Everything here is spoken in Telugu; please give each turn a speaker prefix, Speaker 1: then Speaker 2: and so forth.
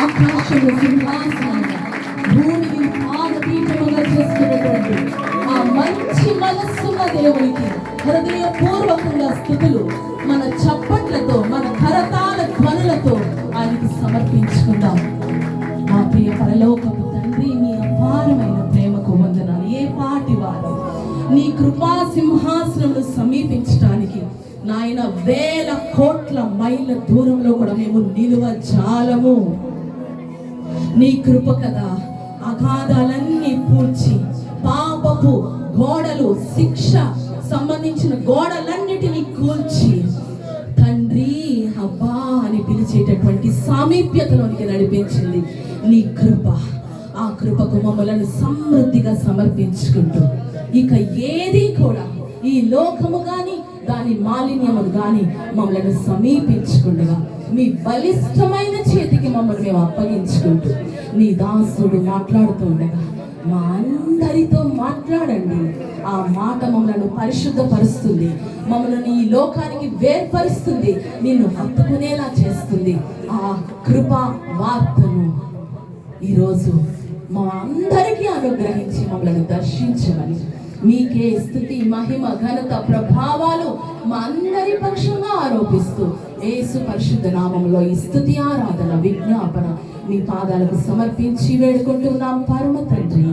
Speaker 1: ఆకాశము సింహాసనం భూమిని పాదపీఠముగా చేసుకున్నటువంటి ఆ మంచి మనస్సున్న దేవునికి హృదయపూర్వకంగా స్థుతులు. పరలోకము తండ్రి నీ అపారమైన ప్రేమకు వందనాలు. ఏ పాటి వారు? నీ కృపా సింహాసనమును సమీపించడానికి నాయన వేల కోట్ల మైళ్ళ దూరంలో కూడా మేము నిలువ జాలము. నీ కృప కదా. అగాధాలన్నీ పూడ్చి పాపపు గోడలు శిక్ష సంబంధించిన గోడలన్నిటినీ కూల్చి అబ్బా అని పిలిచేటటువంటి సామీప్యతలోనికి నడిపించింది నీ కృప. ఆ కృపకు మమ్మలను సమృద్ధిగా సమర్పించుకుంటూ ఇక ఏది కూడా ఈ లోకము కానీ దాని మాలిన్యములు కానీ మమ్మల్ని సమీపించకుండా మీ బలిష్టమైన చేతికి మమ్మల్ని మేము అప్పగించుకుంటూ నీ దాసుడు మాట్లాడుతూ ఉండగా మా అందరితో మాట్లాడండి. ఆ మాట మమ్మల్ని పరిశుద్ధపరుస్తుంది. మమ్మల్ని ఈ లోకానికి వేర్పరుస్తుంది. నిన్ను హత్తుకునేలా చేస్తుంది. ఆ కృప వార్తను ఈరోజు మా అందరికీ అనుగ్రహించి మమ్మల్ని దర్శించమని. మీకే స్థుతి మహిమ ఘనత ప్రభావాలు మా అందరి పక్షంగా ఆరోపిస్తూ ఏసు పరిశుద్ధ నామంలో ఈ స్థుతి ఆరాధన విజ్ఞాపన మీ పాదాలకు సమర్పించి వేడుకుంటున్నాం పరమ తండ్రి.